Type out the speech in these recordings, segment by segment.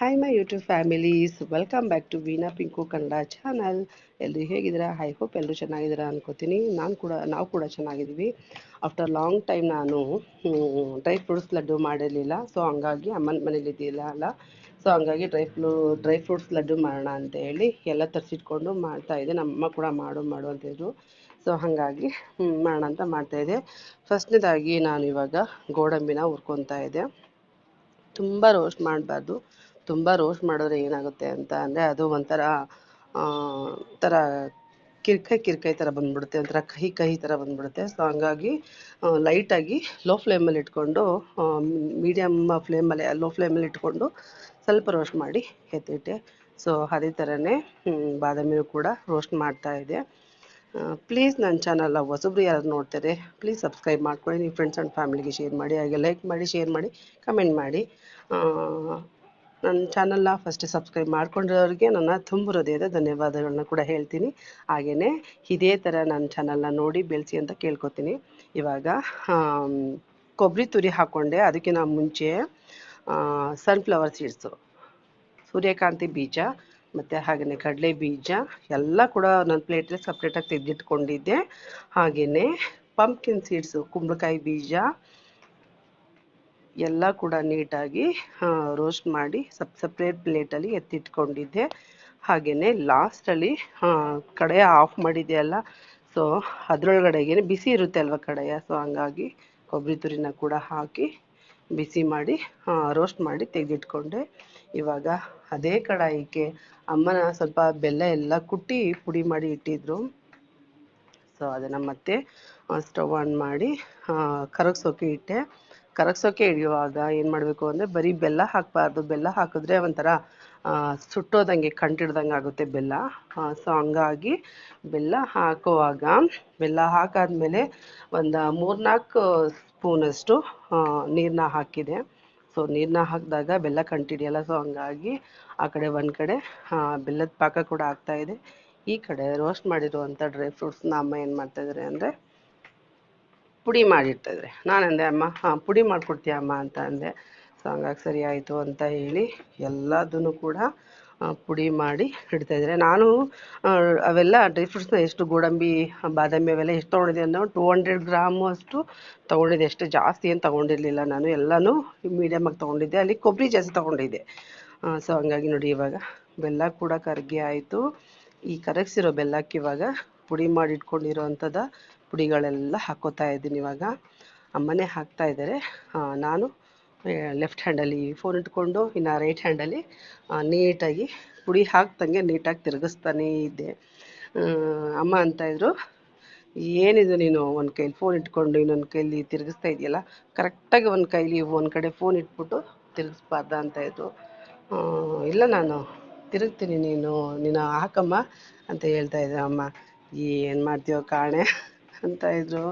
Hi my YouTube families welcome back to Veena Pinku Kannada channel ಎಲ್ಲರೂ ಹೇಗಿದ್ದೀರಾ? I hope ಎಲ್ಲರೂ ಚೆನ್ನಾಗಿದ್ದೀರಾ ಅನ್ಕೋತೀನಿ. ನಾನು ಕೂಡ, ನಾವು ಕೂಡ ಚೆನ್ನಾಗಿದ್ದೀವಿ. ಆಫ್ಟರ್ ಲಾಂಗ್ ಟೈಮ್ ನಾನು ಡ್ರೈ ಫ್ರೂಟ್ಸ್ ಲಡ್ಡು ಮಾಡಿರಲಿಲ್ಲ. ಸೊ ಹಂಗಾಗಿ ಅಮ್ಮನ ಮನೇಲಿ ಇದ್ದಿಲ್ಲ ಅಲ್ಲ. ಸೊ ಹಂಗಾಗಿ ಡ್ರೈ ಫ್ರೂ ಡ್ರೈ ಫ್ರೂಟ್ಸ್ ಲಡ್ಡು ಮಾಡೋಣ ಅಂತ ಹೇಳಿ ಎಲ್ಲ ತರಿಸಿಟ್ಕೊಂಡು ಮಾಡ್ತಾಯಿದ್ದೆ ನಮ್ಮಮ್ಮ ಕೂಡ ಮಾಡು ಮಾಡು ಅಂತಿದ್ರು ಸೊ ಹಾಗಾಗಿ ಮಾಡೋಣ ಅಂತ ಮಾಡ್ತಾಯಿದ್ದೆ ಫಸ್ಟ್ನೇದಾಗಿ ನಾನು ಇವಾಗ ಗೋಡಂಬಿನ ಹುರ್ಕೊತಾ ಇದ್ದೆ. ತುಂಬ ರೋಸ್ಟ್ ಮಾಡಬಾರ್ದು. ತುಂಬ ರೋಸ್ಟ್ ಮಾಡಿದ್ರೆ ಏನಾಗುತ್ತೆ ಅಂತ ಅಂದರೆ ಅದು ಒಂಥರ ಥರ ಕಿರ್ಕೈ ಕಿರ್ಕೈ ಥರ ಬಂದ್ಬಿಡುತ್ತೆ, ಒಂಥರ ಕಹಿ ಕಹಿ ಥರ ಬಂದ್ಬಿಡುತ್ತೆ. ಸೊ ಹಂಗಾಗಿ ಲೈಟಾಗಿ ಲೋ ಫ್ಲೇಮಲ್ಲಿ ಇಟ್ಕೊಂಡು ಮೀಡಿಯಮ್ ಫ್ಲೇಮಲ್ಲಿ ಲೋ ಫ್ಲೇಮಲ್ಲಿ ಇಟ್ಕೊಂಡು ಸ್ವಲ್ಪ ರೋಸ್ಟ್ ಮಾಡಿ ಎತ್ತಿಟ್ಟೆ. ಸೊ ಅದೇ ಥರನೇ ಬಾದಾಮಿಯೂ ಕೂಡ ರೋಸ್ಟ್ ಮಾಡ್ತಾ ಇದೆ. ಪ್ಲೀಸ್ ನನ್ನ ಚಾನಲ್ ಹೊಸಬ್ರು ಯಾರು ನೋಡ್ತಾರೆ ಪ್ಲೀಸ್ ಸಬ್ಸ್ಕ್ರೈಬ್ ಮಾಡ್ಕೊಳ್ಳಿ. ನಿಮ್ಮ ಫ್ರೆಂಡ್ಸ್ ಆ್ಯಂಡ್ ಫ್ಯಾಮಿಲಿಗೆ ಶೇರ್ ಮಾಡಿ, ಹಾಗೆ ಲೈಕ್ ಮಾಡಿ ಶೇರ್ ಮಾಡಿ ಕಮೆಂಟ್ ಮಾಡಿ. ನನ್ನ ಚಾನಲ್ನ ಫಸ್ಟ್ ಸಬ್ಸ್ಕ್ರೈಬ್ ಮಾಡ್ಕೊಂಡಿರೋರಿಗೆ ನನ್ನ ತುಂಬ ಹೃದಯದ ಧನ್ಯವಾದಗಳನ್ನ ಕೂಡ ಹೇಳ್ತೀನಿ. ಹಾಗೆಯೇ ಇದೇ ಥರ ನನ್ನ ಚಾನಲ್ನ ನೋಡಿ ಬೆಳೆಸಿ ಅಂತ ಕೇಳ್ಕೊತೀನಿ. ಇವಾಗ ಕೊಬ್ಬರಿ ತುರಿ ಹಾಕ್ಕೊಂಡೆ ಅದಕ್ಕಿಂತ ಮುಂಚೆ ಸನ್ಫ್ಲವರ್ ಸೀಡ್ಸು ಸೂರ್ಯಕಾಂತಿ ಬೀಜ, ಮತ್ತು ಹಾಗೆಯೇ ಕಡಲೆ ಬೀಜ, ಎಲ್ಲ ಕೂಡ ನನ್ನ ಪ್ಲೇಟಲ್ಲಿ ಸಪ್ರೇಟಾಗಿ ತೆಗೆದಿಟ್ಕೊಂಡಿದ್ದೆ. ಹಾಗೆಯೇ ಪಂಪ್ಕಿನ್ ಸೀಡ್ಸು ಕುಂಬಳಕಾಯಿ ಬೀಜ ಎಲ್ಲ ಕೂಡ ನೀಟಾಗಿ ರೋಸ್ಟ್ ಮಾಡಿ ಸಪ್ ಸಪ್ರೇಟ್ ಪ್ಲೇಟಲ್ಲಿ ಎತ್ತಿಟ್ಕೊಂಡಿದ್ದೆ. ಹಾಗೆಯೇ ಲಾಸ್ಟಲ್ಲಿ ಕಡೆಯ ಆಫ್ ಮಾಡಿದೆಯಲ್ಲ ಸೊ ಅದರೊಳಗಡೆಗೆ ಬಿಸಿ ಇರುತ್ತೆ ಅಲ್ವ ಕಡೆಯ? ಸೊ ಹಂಗಾಗಿ ಕೊಬ್ಬರಿ ತುರಿನ ಕೂಡ ಹಾಕಿ ಬಿಸಿ ಮಾಡಿ ರೋಸ್ಟ್ ಮಾಡಿ ತೆಗೆದಿಟ್ಕೊಂಡೆ. ಇವಾಗ ಅದೇ ಕಡಾಯಿಗೆ ಅಮ್ಮನ ಸ್ವಲ್ಪ ಬೆಲ್ಲ ಎಲ್ಲ ಕುಟ್ಟಿ ಪುಡಿ ಮಾಡಿ ಇಟ್ಟಿದ್ರು. ಸೊ ಅದನ್ನು ಮತ್ತೆ ಸ್ಟವ್ ಆನ್ ಮಾಡಿ ಕರಗಿಸೋಕೆ ಇಟ್ಟೆ. ಕರಗಿಸೋಕೆ ಇಳಿಯುವಾಗ ಏನು ಮಾಡಬೇಕು ಅಂದರೆ ಬರೀ ಬೆಲ್ಲ ಹಾಕಬಾರ್ದು. ಬೆಲ್ಲ ಹಾಕಿದ್ರೆ ಒಂಥರ ಸುಟ್ಟೋದಂಗೆ, ಕಂಟಿಡ್ದಂಗೆ ಆಗುತ್ತೆ ಬೆಲ್ಲ. ಸೊ ಹಂಗಾಗಿ ಬೆಲ್ಲ ಹಾಕುವಾಗ, ಬೆಲ್ಲ ಹಾಕಾದ್ಮೇಲೆ ಒಂದು ಮೂರ್ನಾಲ್ಕು ಸ್ಪೂನಷ್ಟು ನೀರನ್ನ ಹಾಕಿದೆ. ಸೊ ನೀರನ್ನ ಹಾಕಿದಾಗ ಬೆಲ್ಲ ಕಂಟಿಡಿಯಲ್ಲ. ಸೊ ಹಂಗಾಗಿ ಆ ಕಡೆ ಒಂದು ಕಡೆ ಬೆಲ್ಲದ ಪಾಕ ಕೂಡ ಆಗ್ತಾ ಇದೆ. ಈ ಕಡೆ ರೋಸ್ಟ್ ಮಾಡಿರುವಂಥ ಡ್ರೈ ಫ್ರೂಟ್ಸ್ನ ಅಮ್ಮ ಏನು ಮಾಡ್ತಾಯಿದ್ದಾರೆ ಅಂದರೆ ಪುಡಿ ಮಾಡಿಟ್ಟಿದ್ರೆ. ನಾನು ಅಂದೆ ಅಮ್ಮ, ಹಾಂ, ಪುಡಿ ಮಾಡಿಕೊಡ್ತೀಯ, ಅಮ್ಮ? ಅಂತ ಅಂದೆ. ಸೊ ಹಂಗಾಗಿ ಸರಿ ಆಯಿತು ಅಂತ ಹೇಳಿ ಎಲ್ಲದನ್ನು ಕೂಡ ಪುಡಿ ಮಾಡಿ ಇಡ್ತಾಯಿದ್ರೆ ನಾನು ಅವೆಲ್ಲ ಡ್ರೈ ಫ್ರೂಟ್ಸ್ನ ಎಷ್ಟು ಗೋಡಂಬಿ, ಬಾದಾಮಿ ಅವೆಲ್ಲ ಎಷ್ಟು ತೊಗೊಂಡಿದ್ದೆ ಅಂದ್ರೆ ಟೂ ಹಂಡ್ರೆಡ್ ಗ್ರಾಮು ಅಷ್ಟು ತೊಗೊಂಡಿದ್ದೆ. ಎಷ್ಟು ಜಾಸ್ತಿ ಏನು ತೊಗೊಂಡಿರಲಿಲ್ಲ ನಾನು. ಎಲ್ಲನೂ ಮೀಡಿಯಮಾಗಿ ತೊಗೊಂಡಿದ್ದೆ. ಅಲ್ಲಿ ಕೊಬ್ಬರಿ ಜಾಸ್ತಿ ತೊಗೊಂಡಿದ್ದೆ. ಸೊ ಹಂಗಾಗಿ ನೋಡಿ ಇವಾಗ ಬೆಲ್ಲ ಕೂಡ ಕರಗಿ ಆಯಿತು. ಈ ಕರಗಿಸಿರೋ ಬೆಲ್ಲಕ್ಕೆ ಇವಾಗ ಪುಡಿ ಮಾಡಿ ಇಟ್ಕೊಂಡಿರೋ ಅಂಥದ್ದು ಪುಡಿಗಳೆಲ್ಲ ಹಾಕೋತಾ ಇದ್ದೀನಿ ಇವಾಗ. ಅಮ್ಮನೇ ಹಾಕ್ತಾ ಇದ್ದಾರೆ. ನಾನು ಲೆಫ್ಟ್ ಹ್ಯಾಂಡಲ್ಲಿ ಫೋನ್ ಇಟ್ಕೊಂಡು, ಇನ್ನು ರೈಟ್ ಹ್ಯಾಂಡಲ್ಲಿ ನೀಟಾಗಿ ಪುಡಿ ಹಾಕ್ದಂಗೆ ನೀಟಾಗಿ ತಿರುಗಿಸ್ತಾನೇ ಇದ್ದೆ. ಅಮ್ಮ ಅಂತ ಇದ್ರು, ಏನಿದು ನೀನು ಒಂದು ಕೈಲಿ ಫೋನ್ ಇಟ್ಕೊಂಡು ಇನ್ನೊಂದು ಕೈಲಿ ತಿರುಗಿಸ್ತಾ ಇದೆಯಲ್ಲ? ಕರೆಕ್ಟಾಗಿ ಒಂದು ಕೈಲಿ ಒಂದು ಕಡೆ ಫೋನ್ ಇಟ್ಬಿಟ್ಟು ತಿರುಗಿಸ್ಬಾರ್ದ ಅಂತ ಇದ್ರು. ಇಲ್ಲ ನಾನು, ತಿರುಗ್ತೀನಿ ನೀನು ನೀನು ಹಾಕಮ್ಮ ಅಂತ ಹೇಳ್ತಾ ಇದ್ದೆ ಅಮ್ಮ. ಏನು ಮಾಡ್ತೀಯೋ ಕಾಣೆ. ಅಂತ ಇದ್ರು.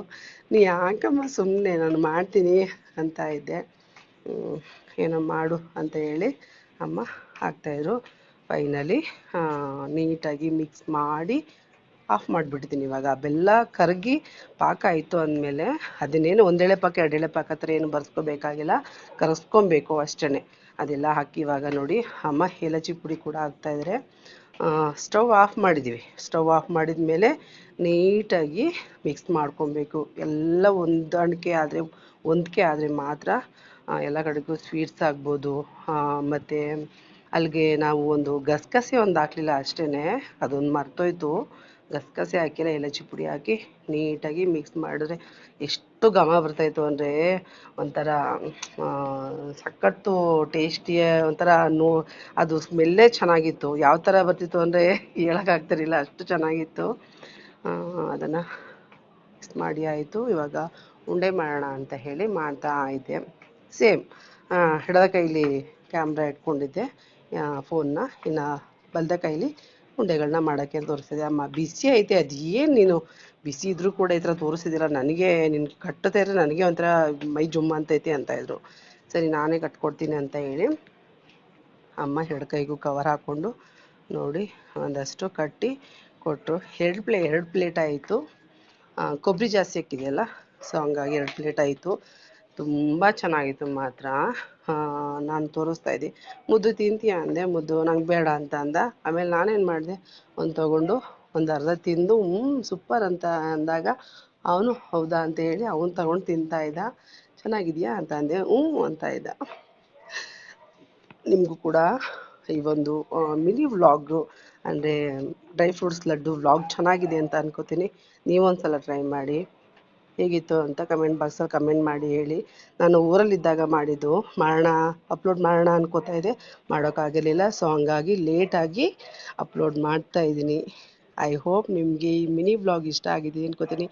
ನೀ ಯಾಕಮ್ಮ ಸುಮ್ಮನೆ ನಾನು ಮಾಡ್ತೀನಿ ಅಂತ ಇದ್ದೆ. ಏನೋ ಮಾಡು ಅಂತ ಹೇಳಿ ಅಮ್ಮ ಹಾಕ್ತಾಯಿದ್ರು ಫೈನಲಿ ನೀಟಾಗಿ ಮಿಕ್ಸ್ ಮಾಡಿ ಆಫ್ ಮಾಡಿಬಿಡ್ತೀನಿ ಇವಾಗ. ಬೆಲ್ಲ ಕರಗಿ ಪಾಕ ಆಯಿತು ಅಂದಮೇಲೆ ಅದನ್ನೇನು ಒಂದೆಳೆ ಪಾಕ, ಎರಡೆಳೆ ಪಾಕ ಹತ್ರ ಏನು ಬರ್ಸ್ಕೋಬೇಕಾಗಿಲ್ಲ. ಕರಗಿಸ್ಕೊಬೇಕು ಅಷ್ಟೇ ಅದೆಲ್ಲ ಹಾಕಿ ಇವಾಗ ನೋಡಿ, ಅಮ್ಮ ಏಲಚಿ ಪುಡಿ ಕೂಡ ಹಾಕ್ತಾಯಿದ್ದಾರೆ ಸ್ಟವ್ ಆಫ್ ಮಾಡಿದ್ದೀವಿ ಸ್ಟವ್ ಆಫ್ ಮಾಡಿದ ಮೇಲೆ ನೀಟಾಗಿ ಮಿಕ್ಸ್ ಮಾಡ್ಕೊಬೇಕು. ಎಲ್ಲ ಹೊಂದಾಣಿಕೆ ಆದರೆ ಹೊಂದಿಕೆ ಆದರೆ ಮಾತ್ರ ಎಲ್ಲ ಕಡೆಗೂ ಸ್ವೀಟ್ಸ್ ಆಗ್ಬೋದು. ಮತ್ತು ಅಲ್ಲಿಗೆ ನಾವು ಒಂದು ಗಸಗಸೆ ಒಂದು ಹಾಕ್ಲಿಲ್ಲ ಅಷ್ಟೇ ಅದೊಂದು ಮರ್ತೋಯ್ತು. ಗಸಗಸೆ ಹಾಕಿಲ್ಲ ಏಲಕ್ಕಿ ಪುಡಿ ಹಾಕಿ ನೀಟಾಗಿ ಮಿಕ್ಸ್ ಮಾಡಿದ್ರೆ ಎಷ್ಟು ಘಮ ಬರ್ತಾಯಿತ್ತು ಅಂದರೆ ಒಂಥರ ಸಖತ್ತು ಟೇಸ್ಟಿಯ ಒಂಥರ ನೋ, ಅದು ಸ್ಮೆಲ್ಲೇ ಚೆನ್ನಾಗಿತ್ತು. ಯಾವ ಥರ ಬರ್ತಿತ್ತು ಅಂದರೆ ಹೇಳೋಕ್ಕಾಗ್ತಿರಲಿಲ್ಲ ಅಷ್ಟು ಚೆನ್ನಾಗಿತ್ತು. ಅದನ್ನು ಮಿಕ್ಸ್ ಮಾಡಿ ಆಯಿತು. ಇವಾಗ ಉಂಡೆ ಮಾಡೋಣ ಅಂತ ಹೇಳಿ ಮಾಡ್ತಾ ಇದ್ದೆ. ಸೇಮ್ ಹಿಡದ ಕೈಲಿ ಕ್ಯಾಮ್ರಾ ಇಟ್ಕೊಂಡಿದ್ದೆ. ಫೋನ್ನ ಇನ್ನು ಬಲದ ಕೈಲಿ ಉಂಡೆಗಳನ್ನ ಮಾಡೋಕ್ಕೆ ತೋರಿಸಿದೆ ಅಮ್ಮ, ಬಿಸಿ ಐತೆ, ಅದು ಏನು ನೀನು? ಬಿಸಿ ಇದ್ರೂ ಕೂಡ ಈ ಥರ ತೋರಿಸಿದಿರ ನನಗೆ ನಿನ್ಗೆ ಕಟ್ಟುತ್ತಾ ಇದ್ರೆ ನನಗೆ ಒಂಥರ ಮೈ ಜುಮ್ಮ ಅಂತೈತೆ ಅಂತ ಇದ್ರು. ಸರಿ, ನಾನೇ ಕಟ್ಕೊಡ್ತೀನಿ ಅಂತ ಹೇಳಿ ಅಮ್ಮ ಎರಡು ಕೈಗೂ ಕವರ್ ಹಾಕ್ಕೊಂಡು ನೋಡಿ, ಒಂದಷ್ಟು ಕಟ್ಟಿ ಕೊಟ್ಟರು ಎರಡು ಪ್ಲೇ, ಎರಡು ಪ್ಲೇಟ್ ಆಯಿತು. ಕೊಬ್ಬರಿ ಜಾಸ್ತಿ ಹಾಕಿದೆಯಲ್ಲ ಸೊ ಹಂಗಾಗಿ ಎರಡು ಪ್ಲೇಟ್ ಆಯಿತು. ತುಂಬ ಚೆನ್ನಾಗಿತ್ತು ಮಾತ್ರ. ನಾನು ತೋರಿಸ್ತಾ ಇದ್ದೆ ಮುದ್ದು ತಿಂತೀಯ ಅಂದೆ, ಮುದ್ದು ನಂಗೆ ಬೇಡ ಅಂತ ಅಂದ. ಆಮೇಲೆ ನಾನೇನು ಮಾಡಿದೆ, ಒಂದು ತಗೊಂಡು ಒಂದು ಅರ್ಧ ತಿಂದು ಸೂಪರ್ ಅಂತ ಅಂದಾಗ ಅವನು ಹೌದಾ ಅಂತ ಹೇಳಿ ಅವನು ತಗೊಂಡು ತಿಂತಾ ಇದ್ದ. ಚೆನ್ನಾಗಿದೆಯಾ ಅಂತ ಅಂದೆ ಹ್ಞೂ ಅಂತ ಇದ್ದ. ನಿಮಗೂ ಕೂಡ ಈ ಒಂದು ಮಿನಿ ವ್ಲಾಗ್ ಅಂದರೆ ಡ್ರೈ ಫ್ರೂಟ್ಸ್ ಲಡ್ಡು ವ್ಲಾಗ್ ಚೆನ್ನಾಗಿದೆ ಅಂತ ಅನ್ಕೋತೀನಿ. ನೀವೊಂದ್ಸಲ ಟ್ರೈ ಮಾಡಿ. ಹೇಗಿತ್ತು ಅಂತ ಕಮೆಂಟ್ ಬಾಕ್ಸಲ್ಲಿ ಕಮೆಂಟ್ ಮಾಡಿ ಹೇಳಿ. ನಾನು ಊರಲ್ಲಿದ್ದಾಗ ಮಾಡಿದ್ದು ಮಾಡೋಣ ಅಪ್ಲೋಡ್ ಮಾಡೋಣ ಅನ್ಕೋತಾ ಇದ್ದೆ. ಮಾಡೋಕ್ಕಾಗಿರಲಿಲ್ಲ ಸೊ ಹಂಗಾಗಿ ಲೇಟಾಗಿ ಅಪ್ಲೋಡ್ ಮಾಡ್ತಾ ಇದ್ದೀನಿ. ಐ ಹೋಪ್ ನಿಮಗೆ ಈ ಮಿನಿ ವ್ಲಾಗ್ ಇಷ್ಟ ಆಗಿದೆ ಅನ್ಕೋತೀನಿ.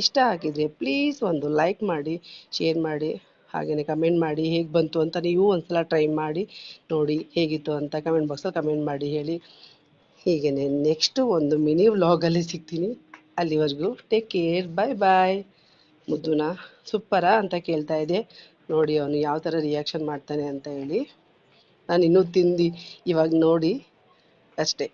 ಇಷ್ಟ ಆಗಿದ್ರೆ ಪ್ಲೀಸ್ ಒಂದು ಲೈಕ್ ಮಾಡಿ ಶೇರ್ ಮಾಡಿ ಹಾಗೆಯೇ ಕಮೆಂಟ್ ಮಾಡಿ ಹೇಗೆ ಬಂತು ಅಂತ ನೀವು ಒಂದ್ಸಲ ಟ್ರೈ ಮಾಡಿ ನೋಡಿ ಹೇಗಿತ್ತು ಅಂತ ಕಮೆಂಟ್ ಬಾಕ್ಸಲ್ಲಿ ಕಮೆಂಟ್ ಮಾಡಿ ಹೇಳಿ. ಹೀಗೆಯೇ ನೆಕ್ಸ್ಟು ಒಂದು ಮಿನಿ ವ್ಲಾಗಲ್ಲಿ ಸಿಗ್ತೀನಿ. ಅಲ್ಲಿವರೆಗೂ ಟೇಕ್ ಕೇರ್ ಬಾಯ್ ಬಾಯ್ ಮುದ್ದುನ? ಸೂಪರ ಅಂತ ಕೇಳ್ತಾ ಇದೆ ನೋಡಿ ಅವನು ಯಾವ ಥರ ರಿಯಾಕ್ಷನ್ ಮಾಡ್ತಾನೆ ಅಂತ ಹೇಳಿ. ನಾನು ಇನ್ನೂ ತಿಂದಿ ಇವಾಗ ನೋಡಿ. ಅಷ್ಟೇ.